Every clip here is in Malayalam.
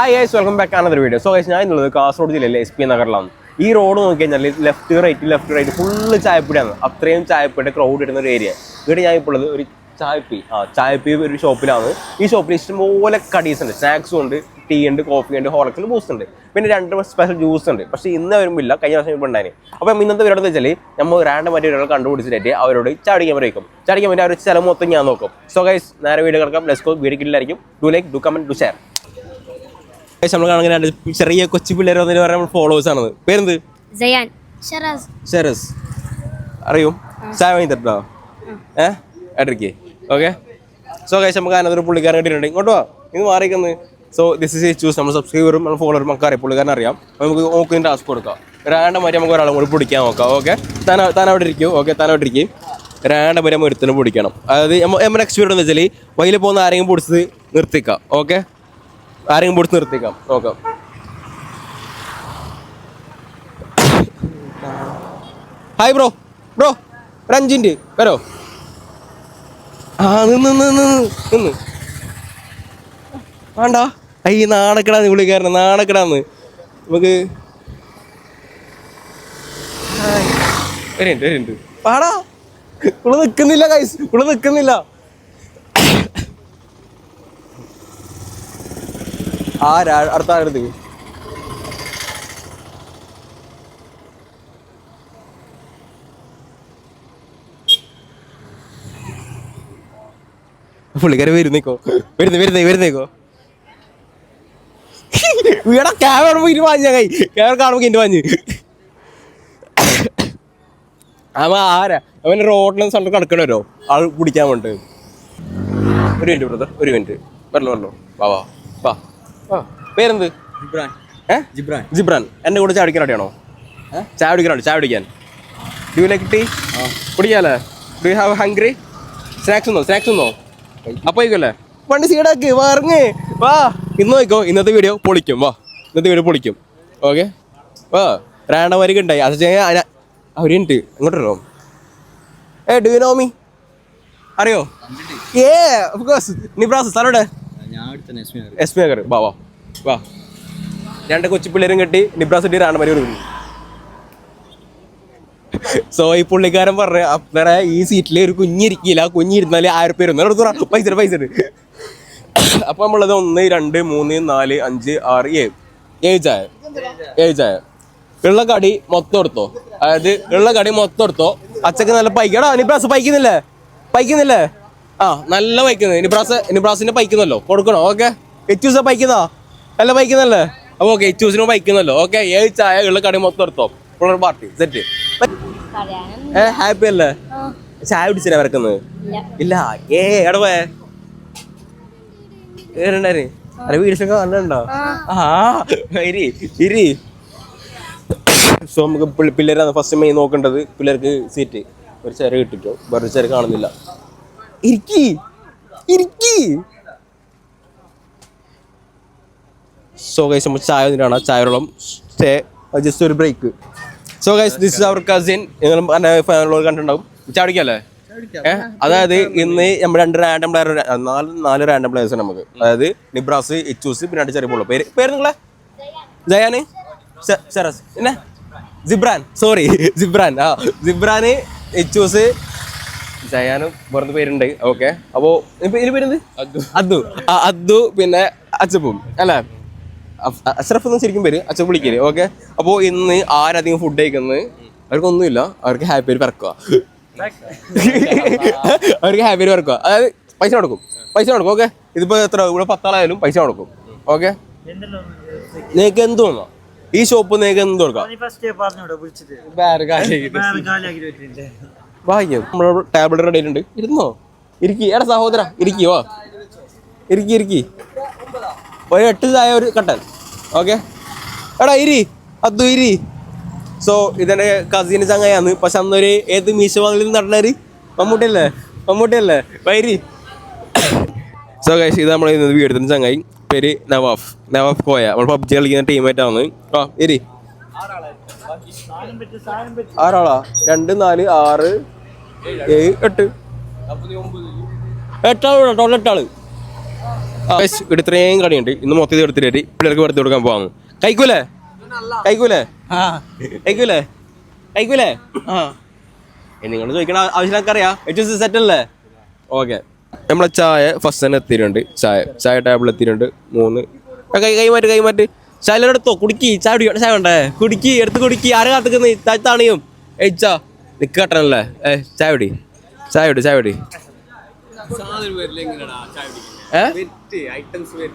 Hi guys welcome back another video so guys ഞാൻ ഇന്നുള്ളത് കാസർഗോഡ് ജില്ലയിലെ എസ് പി നഗറിലാണ്. ഈ റോഡ് നോക്കി കഴിഞ്ഞാൽ left right left right full ചായപ്പൊടിയാണ് അത്രയും ചായപ്പൊടി ക്രൗഡ് ഇടുന്ന ഒരു ഏരിയ ഇവിടെ ഞാൻ ഇപ്പോൾ ഉള്ളത് ഒരു ചായപ്പി. ആ ചായപ്പി ഒരു ഷോപ്പിലാണ് ഈ ഷോപ്പിൽ ഇഷ്ടംപോലെ കടീസ് ഉണ്ട്. സ്നാക്സും ഉണ്ട് ടീ ഉണ്ട് കോഫി ഉണ്ട് ഹോർലിക്സ് ഉണ്ട് ബൂസ്റ്റ് ഉണ്ട്. പിന്നെ രണ്ട് സ്പെഷ്യൽ ജ്യൂസ് ഉണ്ട്. പക്ഷേ ഇന്ന് വരുമ്പില്ല കഴിഞ്ഞ വർഷം ഇപ്പോൾ ഉണ്ടായി അപ്പം ഇന്നത്തെ വീഡിയോ വെച്ചാൽ നമ്മൾ റാൻഡം ആയിട്ട് ഒരാൾ കണ്ടുപിടിച്ചിട്ട് അവരോട് ചാടിക്കാൻ പറയും ചാടിക്കാൻ വേണ്ടി അവർ സ്ഥലം മൊത്തം ഞാൻ നോക്കും. സോ ഗൈസ് നേരെ വീട് കിടക്കാം. ലെസ്കോ വീട് കിട്ടില്ലായിരിക്കും. Do like do comment do share നമ്മൾ കാണുന്ന ചെറിയ കൊച്ചു പിള്ളേർ വന്നിട്ട് പറയാൻ ഫോളോവേഴ്സ് ആണ് പേരെന്ത്? സയാൻ ഷെറസ്. ഷെറസ്. അറിയും? ചായ വാങ്ങി തരട്ടോ? ഏ? ഇടയ്ക്ക് ഓക്കെ? സോ ഗൈസ് നമുക്ക് അതിനകത്തൊരു പുള്ളിക്കാരൻ കിട്ടിയിട്ടുണ്ട്. ഇങ്ങോട്ട് വാ. ഇത് മാറിക്കുന്നു സോ ദിസ് ഇസ് ചൂസ് നമ്മൾ സബ്സ്ക്രൈബറും നമ്മൾ ഫോളോവറും നമുക്ക് അറിയാം. പുള്ളിക്കാരൻ അറിയാം. നമുക്ക് നോക്കുന്നതിന് ടാസ്ക് കൊടുക്കാം. രാണ്ട മാറ്റി നമുക്ക് ഒരാളും കൂടി പിടിക്കാൻ നോക്കാം. ഓക്കെ താൻ താൻ അവിടെ ഇരിക്കും. ഓക്കെ താൻ അവിടെ ഇരിക്കും. രാണ്ട വരെ നമ്മൾ ഒരുത്തനും പിടിക്കണം. അതായത് നമ്മൾ എക്സ്പീരിയൻസ് എന്ന് വെച്ചാൽ വയ്യിൽ പോകുന്ന ആരെങ്കിലും പിടിച്ചത് നിർത്തിക്കാം. ഓക്കെ ആരെങ്കിലും പൊടിച്ച് നിർത്തിക്കാം നോക്കാം. ഹായ് ബ്രോ ബ്രോ ഒരു അഞ്ച് വരോ. ആ നിന്ന് നിന്ന് നിന്ന് വേണ്ട. അയ്യ നാണക്കിടാന്ന് വിളിക്കാറുണ്ട് നാണക്കിടാന്ന്. നമുക്ക് വരുന്നുണ്ട് വരുന്നുണ്ട് പാടാ ഇവിടെ നിൽക്കുന്നില്ല കൈസ് ഇവിടെ നിൽക്കുന്നില്ല ആരാ? അടുത്ത ആരെടുത്ത് പുള്ളിക്കാരൻ വരുന്നേക്കോ. വരുന്നു വരുന്നേ വരുന്നേക്കോ. വീടാ ക്യാമറ പോയിട്ട് വാങ്ങി കൈ ക്യാമറ കാണുമ്പോ എന്റെ വാങ്ങി അവ ആരാ? അവൻ റോഡിലും സ്ഥലത്ത് കിടക്കണല്ലോ ആൾ കുടിക്കാൻ വേണ്ടി ഒരു മിനിറ്റ് ബ്രദർ ഒരു മിനിറ്റ് വരല്ലോ വരല്ലോ. വാ വാ. വാ. പേരെന്ത്? ജിബ്രാൻ. എന്റെ ജിബ്രാൻ. ജിബ്രാൻ. എന്റെ കൂടെ ചായ കുടിക്കാനാണോ ചായ കുടിക്കാനാണ് ചായ കുടിക്കാൻ. ഡു ലൈക്ക് ടീ കുടിക്കാല്ലേ? ഡു ഹാവ് ഹംഗ്രി സ്നാക്സ് ഉണ്ടോ? സ്നാക്സ് ഉണ്ടോ? അപ്പോൾ വണ്ടി വണ്ടി സീഡാക്ക് വാറങ്ങ് വാ. ഇന്ന് നോക്കോ ഇന്നത്തെ വീഡിയോ പൊളിക്കും വാ. ഇന്നത്തെ വീഡിയോ പൊളിക്കും. ഓക്കെ വാ. റാണ്ടമാരിക്ക് ഉണ്ടായി. അത് അവരുണ്ട് അങ്ങോട്ട് വരോ? ഏ ഡു യു നോ മീ അറിയോ? ഏ ഓഫ് കോഴ്സ് നിബ്രാസ് സാറോടെ? എസ് പി നഗർ വാ വാ വാ. രണ്ട് കൊച്ചു പിള്ളേരും കെട്ടി നിബ്രാസ് ഇട്ടി രാണമരി ഒരു സോ ഈ പുള്ളിക്കാരൻ പറഞ്ഞ അപ്പറ ഈ സീറ്റിൽ ഒരു കുഞ്ഞിരിക്കില്ല കുഞ്ഞിരുന്നാൽ ആയിരം പേര് ഒന്നും പൈസ പൈസ. അപ്പൊ നമ്മളുള്ളത് ഒന്ന് രണ്ട് മൂന്ന് നാല് അഞ്ച് ആറ് ഏഴ്. ഏഴ് ചായ. ഏഴ് ചായ. ഉള്ള കടി മൊത്തം എടുത്തോ? അതായത് ഉള്ള കടി മൊത്തം എടുത്തോ? അച്ചക്ക് നല്ല പൈക്കടാ നിബ്രാസ് പൈക്കുന്നില്ലേ? പൈക്കുന്നില്ലേ? ആ നല്ല പൈക്കുന്നത് നിബ്രാസ് നിബ്രാസിന്റെ പൈക്കുന്നല്ലോ. കൊടുക്കണോ? ഓക്കെ. എച്ചൂസ പൈക്കുന്നോ? നല്ല പൈക്കുന്നല്ലേ അപ്പൊ ഓക്കെ എച്ചൂസിനും പൈക്കുന്നല്ലോ. ഓക്കെ ഏഴ് ചായ ഉള്ള കടി മൊത്തം എടുത്തോ. പുള്ളർ പാർട്ടി. സെറ്റ് ഏ ഹാപ്പി അല്ലേ? ചായ പിടിച്ചില്ല വരക്കുന്നത്? ഇല്ല. ഏ എവിടെ പോയേ? അല്ല വീഡിയോസൊക്കെ കണ്ടിട്ടുണ്ടോ ആ. ഇരി ഇരി. സോ നമുക്ക് പിള്ള- പിള്ളേരാണ് ഫസ്റ്റ് മെയിൻ നോക്കേണ്ടത്. പിള്ളേർക്ക് സീറ്റ് ഒരു ചെറിയ കിട്ടിക്കോ വേറൊരു ചെറിയ കാണുന്നില്ല. ഇരിക്കി. ഇരിക്കി. സോ ഗൈസ് നമ്മൾ ചായ വന്നിട്ടാണ്. ചായ സ്റ്റേ ജസ്റ്റ് ഒരു break so guys this is our cousin നിങ്ങൾ ഫാമിലിയോട് കണ്ടിട്ടുണ്ടാവും. ചാടിക്കല്ലേ അതായത് ഇന്ന് നമ്മൾ രണ്ട് റാൻഡം പ്ലെയർ നാല് നാല് റാൻഡം പ്ലെയേഴ്സ് നമുക്ക്. അതായത് നിബ്രാസ് ഇച്ചൂസ് പിന്നെ രണ്ട് ചെറിയ പേര് പേര് നിങ്ങളെ? ജയാന്? സെറസ് പിന്നെ? ജിബ്രാൻ സോറി ജിബ്രാൻ ആ. ജിബ്രാന് ഇച്ചൂസ് ജയാനും വേറെ പേരുണ്ട്. ഓക്കെ അപ്പോ ഇതിന് പേരെന്ത്? അദ്ദു. അദ്ദു. പിന്നെ അച്ചപ്പും. അല്ലേ? അഷ്റഫ് എന്ന് ശരിക്കും പേര്? അച്ഛൻ വിളിക്കൽ. ഓക്കെ അപ്പോൾ ഇന്ന് ആരധികം ഫുഡ് കഴിക്കുന്നത്? അവർക്കൊന്നുമില്ല. അവർക്ക് ഹാപ്പി ആയി പിറക്കുക അവർക്ക് ഹാപ്പി ആയി പിറക്കുക അതായത് പൈസ കൊടുക്കും. പൈസ കൊടുക്കും. ഓക്കെ ഇതിപ്പോ എത്ര? ഇവിടെ പത്താളായാലും പൈസ കൊടുക്കും. ഓക്കെ നിങ്ങൾക്ക് എന്ത് തോന്നുന്നു ഈ ഷോപ്പ് നിങ്ങൾക്ക് എന്ത് കൊടുക്കാം? വായിക്കും നമ്മുടെ ടാബ്ലറ്റ് റെഡി ആയിട്ടുണ്ട് ഇരുന്നോ? ഇരിക്കി. എടാ സഹോദര ഇരിക്കി വാ. ഇരിക്കി ഇരിക്കി. ഒരു എട്ട് ചായ ഒരു കട്ടൻ. ഓക്കെ? എടാ ഇരി. അതു ഇരി. സോ ഇതെന്റെ കസിന് ചങ്ങയാന്ന് പക്ഷെ അന്നൊരു ഏത് മീശ വാങ്ങലിൽ നടന്നവര്? മമ്മൂട്ടിയല്ലേ? മമ്മൂട്ടിയല്ലേ? വൈരി സോ ഗൈസ് ഇത് നമ്മൾ ഇന്ന് വീട് എടുക്കുന്ന ചങ്ങായി. പേര് നവാഫ്. നവാഫ് കോയ. നമ്മൾ പബ്ജി കളിക്കുന്ന ടീമായിട്ടാണ് ആ ഇരി. ആറാളാ രണ്ട് നാല് ആറ് ഏഴ് എട്ട്. എട്ടാൾ ടോട്ടൽ എട്ടാൾ. ഇവിടെ ഇത്രയും കടിയുണ്ട് ഇന്ന് മൊത്തത്തിൽ എടുത്തിട്ട് പിള്ളേർക്ക് വെറുതെ കൊടുക്കാൻ പോവാന്ന് കഴിക്കൂലേ കഴിക്കൂലേ കഴിക്കൂലേ കഴിക്കൂലേ ആ. നിങ്ങൾ ചോദിക്കണ ആവശ്യം അറിയാം എച്ച് സെറ്റ് അല്ലേ? ഓക്കെ നമ്മളെ ചായ ഫസ്റ്റ് തന്നെ എത്തിയിട്ടുണ്ട്. ചായ ചായ ടേബിൾ എത്തിയിട്ടുണ്ട്. മൂന്ന്. കൈ കൈമാറ്റ് കൈമാറ്റ് ചായ എടുത്തോ കുടിക്കി ചായ കുടി ചായ വേണ്ടേ? കുടിക്കി എടുത്ത് കുടിക്കി. ആരെ കാത്തുക്കുന്ന താഴ്ത്താണിയും ഏച്ചാ നിക്ക് കട്ടണല്ലേ? ഏ ചായ കുടി. ചായ കുടി ചായ കുടി.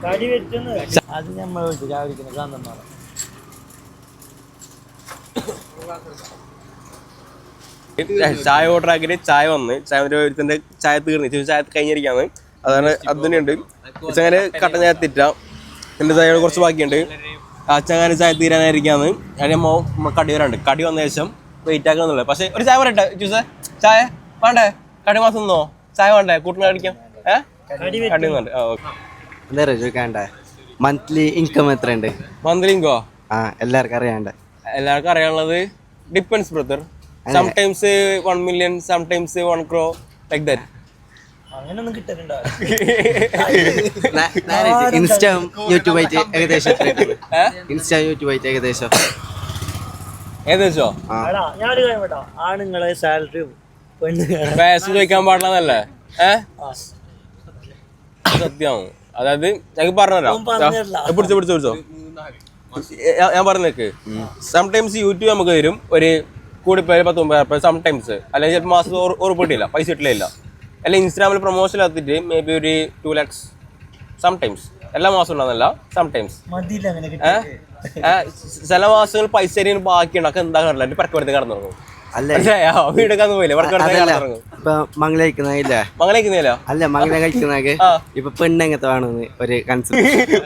കടി വെച്ചെന്ന്. അത് നമ്മൾ രാവിലെ കാന്തന്മാർ ചായ ഓർഡർ ആക്കിയിട്ട് ചായ വന്ന് ചായ ഒരുത്തിന്റെ ചായ തീർന്നു. ഇച്ചിരി ചായ കഴിഞ്ഞിരിക്കാന്ന് അതാണ് അതിനുണ്ട് അങ്ങനെ കട്ടൻ ചായ തിറ്റ. എന്റെ ചായ കുറച്ച് ബാക്കിയുണ്ട്. അച്ചങ്ങനെ ചായ തീരാനായിരിക്കാന്ന്. അതിന് മോ കടി വരാണ്ട് കടി വന്ന ശേഷം വെയിറ്റ് ആക്കുന്നുള്ളത് പക്ഷേ ഒരു ചായ പറയട്ടെ ജ്യൂസ്? ചായ വേണ്ടേ? കടി മാസം നിന്നോ ചായ വേണ്ടേ? കൂട്ടിന് കടിക്കാം. ഏഹ് കടി എന്താ ചോദിക്കാണ്ട മന്ത്ലി ഇൻകം എത്രയുണ്ട്? മന്ത്രിങ്കോ ആ? എല്ലാവർക്കും അറിയാണ്ട് എല്ലാവർക്കും അറിയാനുള്ളത് depends brother sometimes one million sometimes one crore like that അങ്ങനൊന്നും കിട്ടലുണ്ടോ. ഇൻസ്റ്റ യൂട്യൂബ് ആയിട്ട് ഏകദേശം ഇൻസ്റ്റ യൂട്യൂബ് ആയിട്ട് ഏകദേശം. ഏകദേശോ? ഞാനൊരു കാര്യം കേട്ടോ ആണുങ്ങളെ സാലറി വയസ്സ് ചോദിക്കാൻ പാടില്ലെന്നല്ലേ? സത്യമാവും അതായത് ഞങ്ങൾക്ക് പറഞ്ഞുതരാം. പിടിച്ചോ പിടിച്ചോ പിടിച്ചോ. ഞാൻ- പറഞ്ഞേക്ക്. സംടൈംസ് യൂട്യൂബ് നമുക്ക് തരും. ഒരു കൂടിപ്പോയി പത്ത് മുമ്പ് സംടൈംസ് അല്ലെങ്കിൽ ചിലപ്പോൾ മാസം ഉറപ്പിട്ടില്ല പൈസ ഇട്ടില്ല അല്ലെങ്കിൽ ഇൻസ്റ്റാഗ്രാമിൽ പ്രൊമോഷൻ എത്തിയിട്ട് മേ ബി ഒരു ടു ലാക്സ് സംടൈംസ് എല്ലാ മാസവും ഉണ്ടാകുന്നില്ല സംടൈംസ് ചില മാസങ്ങൾ പൈസ തരാൻ ബാക്കിയുണ്ട്. ഒക്കെ എന്താ കാണില്ല എന്റെ പെരക്കുറത്ത് കടന്നു അല്ല? മംഗല കഴിക്കുന്നില്ല മംഗല. ഇപ്പൊ പെണ്ണെങ്ങനത്തെ വേണമെന്ന് ഒരു കൺസെപ്റ്റ്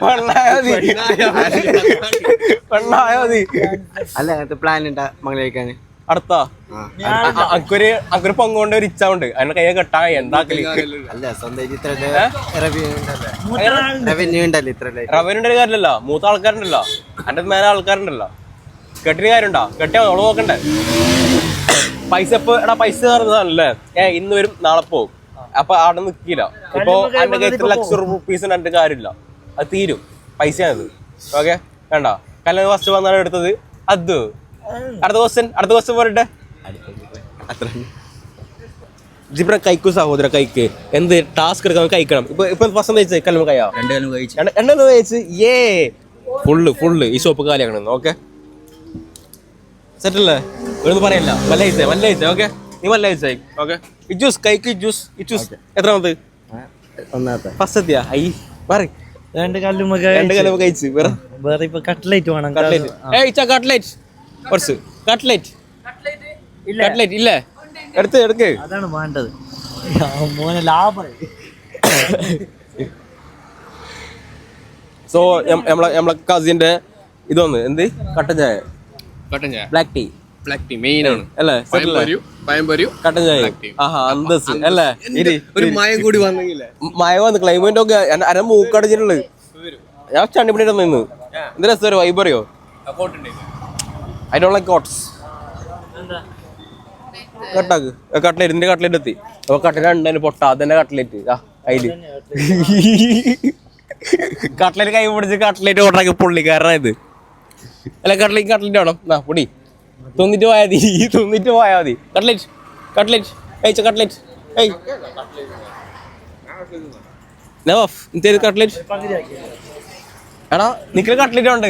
അല്ല അങ്ങനത്തെ പ്ലാൻ ഉണ്ടാ മംഗല അടുത്ത? അക്കൊരു അക്കൊരു പൊങ്ങോണ്ട് ഒരു ഇച്ച ഉണ്ട് അതിന്റെ കൈ കെട്ടാ എന്താക്കൽ അല്ല കാര്യമല്ലോ മൂത്ത ആൾക്കാരുണ്ടല്ലോ. അതിന്റെ മേലെ ആൾക്കാരുണ്ടല്ലോ. കെട്ടിന് കാര്യമുണ്ടോ? കെട്ടിയാ നമ്മൾ നോക്കണ്ടേ? പൈസ ഇപ്പൊ എടാ പൈസ പറഞ്ഞതല്ലേ ഏ ഇന്ന് വരും നാളെ പോകും അപ്പൊ അവിടെ നിക്കില്ല. ഇപ്പൊ എന്റെ കയ്യിൽ ഇത്ര ലക്ഷം റുപ്പീസ് എന്റെ കാര്യമില്ല. അത് തീരും. പൈസയാണത്. ഓക്കെ വേണ്ട. കല്യാണം ഫസ്റ്റ് വന്നാണ് എടുത്തത്. അത്. അടുത്ത ക്വസ്റ്റ്യൻ അടുത്ത ക്വസ്റ്റ്യൻ പോരട്ടെ. അത്ര ജിബ്ര കൈക്കു സഹോദര കൈക്ക്. എന്ത് ടാസ്ക് എടുക്കാൻ കഴിക്കണം ഇപ്പൊ ഇപ്പൊ ഫസ്റ്റ് കഴിച്ചത് കല്ലും കയ്യാ? രണ്ട് കല്ലും കഴിച്ചു എണ്ണെന്ന് കഴിച്ച് ഏ ഫുള്ള് ഫുള്ള് ഈ സോപ്പ് കാലിയാക്കണം ഓക്കെ സെറ്റല്ലേ ഒന്നും പറയല്ല. വല്ല കഴിച്ചേ വല്ല കഴിച്ചേ ഓക്കെ നീ വല്ല കഴിച്ചായി ഓക്കെ ഇജ്യൂസ് കൈക്ക് ജ്യൂസ് ഇജ്യൂസ് എത്രാമത്? ഒന്നാമത്തെ. ഫസ്റ്റ് എത്തിയാ? ഐ പറ രണ്ട് കല്ലും രണ്ട് കല്ലും കഴിച്ച് വേറെ? വേറെ ഇപ്പൊ കട്ട്ലേറ്റ് വേണം. കട്ട്ലേറ്റ് ഏ ഇച്ച കട്ട്ലേറ്റ് കുറച്ച്. കട്ട്ലേറ്റ് കട്ട്ലേറ്റ് ഇല്ലേ? എടുത്ത് എടുക്ക്. അതാണ് വേണ്ടത്. മോനെ ലാഭം. സോ നമ്മളെ നമ്മളെ കസിന്റെ ഇതൊന്ന് എന്ത്? കട്ടൻ ചായ. കട്ടൻ ചായ. Black tea black tea main ആണ്. അല്ലേ? കട്ടൻ ചായ. ആഹാ അന്തസ് അല്ലേ? ഇരി ഒരു മയം കൂടി വന്നെങ്കിലേ? മഴ വന്ന് ക്ലൈമറ്റ് ഒക്കെ അര മൂക്കടച്ചിട്ടുള്ളത്. ഞാൻ ചണ്ടിപ്പിടി നിന്ന്. എന്ത് രസം അറിയോ? ഐ ഡോണ്ട് ലൈക്ക് കോട്ട്സ് കട്ടാക്ക്. കട്ട്ലേറ്റ് ഇതിന്റെ കട്ട്ലേറ്റ് എത്തി അപ്പൊ കട്ട്ലേറ്റ് ഉണ്ടതിന് പൊട്ട. അതന്നെ കട്ട്ലേറ്റ് ആ അതിൽ കട്ട്ലേറ്റ് കൈ പിടിച്ച് കട്ട്ലേറ്റ് ഓർഡറാക്കി പുള്ളിക്കാരനായത്. അല്ല കട്ട്ലേറ്റ് കട്ട്ലേറ്റ് വേണം. ആ പൊടി. തിന്നിട്ട് പോയാൽ മതി. തിന്നിട്ട് പോയാൽ മതി. കട്ട്ലേറ്റ് കട്ട്ലേറ്റ് കഴിച്ച കട്ട്ലേറ്റ് ഏയ്. നവാഫ് കട്ട്ലേറ്റ് എടാ നിക്കൽ കട്ട്ലറ്റ് ഉണ്ട്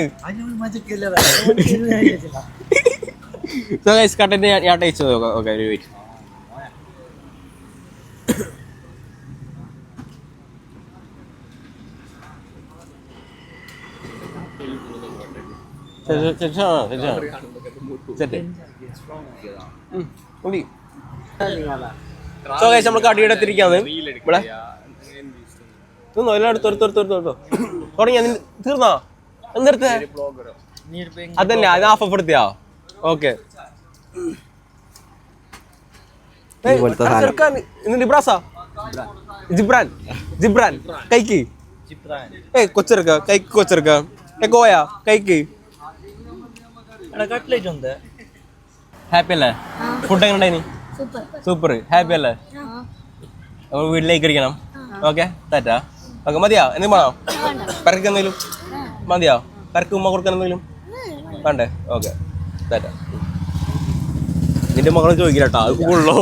സോ സോ നമ്മൾ കടിയുടെ എത്തിരിക്കാന്ന് ഇവിടെ. തിന്നോ എല്ലാം എടുത്തോ എടുത്തോ എടുത്തോ എടുത്തോ തുടങ്ങിയ തീർന്നോ? എന്തെടുത്തേ? അതല്ല അത് ഹാഫ് ഓഫ് എടുത്തിയാ? ഓക്കെ ജിബ്രാൻ. ജിബ്രാൻ കൈക്ക്. ഏ കൊച്ചെടുക്ക കൈക്ക് കൊച്ചെടുക്ക ഏ കോയ കൈക്ക്. ഹാപ്പി അല്ലേ? ഫുഡ് എങ്ങനെ ഉണ്ടായി സൂപ്പർ സൂപ്പർ ഹാപ്പി അല്ലേ? വീട്ടിലേക്ക് ഇരിക്കണം. ഓക്കെ താറ്റാ ഓക്കെ മതിയാ? എന്തെങ്കിലും വേണോ? കറക്ക് എന്തെങ്കിലും? മതിയോ? കറക്ക് ഉമ്മ കൊടുക്കാൻ എന്തെങ്കിലും? വേണ്ടേ. ഓക്കെ. തരാം നിന്റെ മകളെ ചോദിക്കില്ല കേട്ടോ അത് ഉള്ളോ.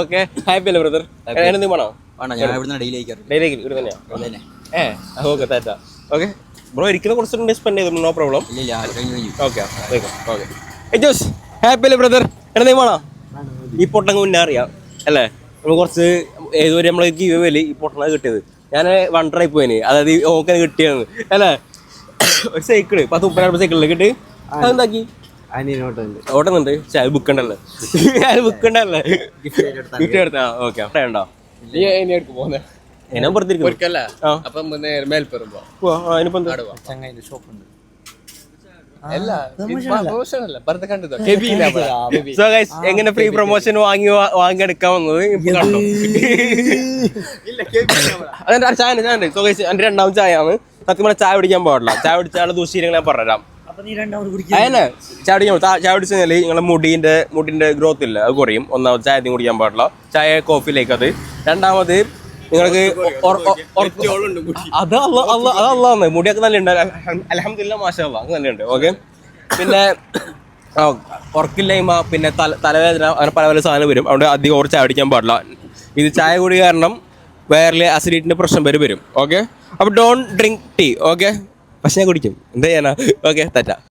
ഓക്കെ. ഹാപ്പി അല്ലേ ബ്രദർ എന്തെങ്കിലും വേണോ? വേണ്ട ഞാൻ ഇവിടുന്ന് ഡെയിലി ഡെയിലി ഡെയിലേക്ക് ഇവിടെ തന്നെയാ? ഏ ഓക്കെ തരാം ഓക്കെ. ബ്രോ ഇരിക്കുന്ന കുറച്ച് സ്പെൻഡ് ചെയ്തു? No problem okay okay. Jose. Happy അല്ലേ ബ്രദർ എന്തെങ്കിലും വേണോ? ഈ പൊട്ടങ്ങ് മുന്നേ അറിയാം. അല്ലേ? നമ്മൾ കുറച്ച് ഏതുവരെ നമ്മളെ ഗീവ് വേലി ഈ പൊട്ടണ കിട്ടിയത്? ഞാൻ വണ്ടറായി പോയിന്. അതായത് ഓക്കെ കിട്ടിയാണ് അല്ലേ? ഒരു സൈക്കിൾ പത്ത് മുപ്പതിനായിരം സൈക്കിളിൽ കിട്ടി അതെന്താക്കി? ഓട്ടുന്നുണ്ട്. പക്ഷെ അത് ബുക്ക് ഉണ്ടല്ലേ? അത് ബുക്ക് ഉണ്ടല്ലേ? ഗിഫ്റ്റ് എടുത്താ ഓക്കെ അവിടെ ഉണ്ടോ? ഞാൻ പുറത്തിരിക്കുന്നു ഷോപ്പ് ആ. അല്ല. ഗൈസ് എങ്ങനെ ഫ്രീ പ്രൊമോഷൻ വാങ്ങി വാങ്ങിയെടുക്കാൻ വന്നത് ഇപ്പൊ കണ്ടോ? അതെന്റെ ചായ ചായ ഉണ്ട്. So guys, എന്റെ രണ്ടാമത് ചായയാണ്. സത്യം പറഞ്ഞാൽ ചായ പിടിക്കാൻ പാടില്ല. ചായ പിടിച്ചാൽ ദൂഷ്യങ്ങൾ ഞാൻ പറഞ്ഞുതരാം. അതന്നെ? ചായ കുടിക്കാൻ. ചായ പിടിച്ചു കഴിഞ്ഞാൽ നിങ്ങളെ മുടിന്റെ മുടിന്റെ ഗ്രോത്ത് ഇല്ല. അത് കുറയും. ഒന്നാമത് ചായ കുടിക്കാൻ പാടില്ല. ചായ കോഫിയിലേക്ക് അത്. രണ്ടാമത് നിങ്ങൾക്ക് അത് അല്ല അല്ല അത് അള്ളാന്ന് മുടിയൊക്കെ നല്ല ഉണ്ട്. അലഹമില്ല മാഷാ അങ്ങനെ അത് നല്ലുണ്ട് ഓക്കെ? പിന്നെ ഉറക്കില്ലായ്മ പിന്നെ തല തലവേദന അങ്ങനെ പല പല സാധനം വരും. അതുകൊണ്ട് അധികം ഓർ ചായ കുടിക്കാൻ പാടില്ല. ഇത് ചായ കുടി കാരണം വയറിലെ അസിഡിറ്റിന്റെ പ്രശ്നം വരെ വരും. ഓക്കെ? അപ്പോൾ ഡോണ്ട് ഡ്രിങ്ക് ടീ ഓക്കെ? പക്ഷെ ഞാൻ കുടിക്കും. എന്താ ചെയ്യാനാ? ഓക്കെ തെറ്റാ.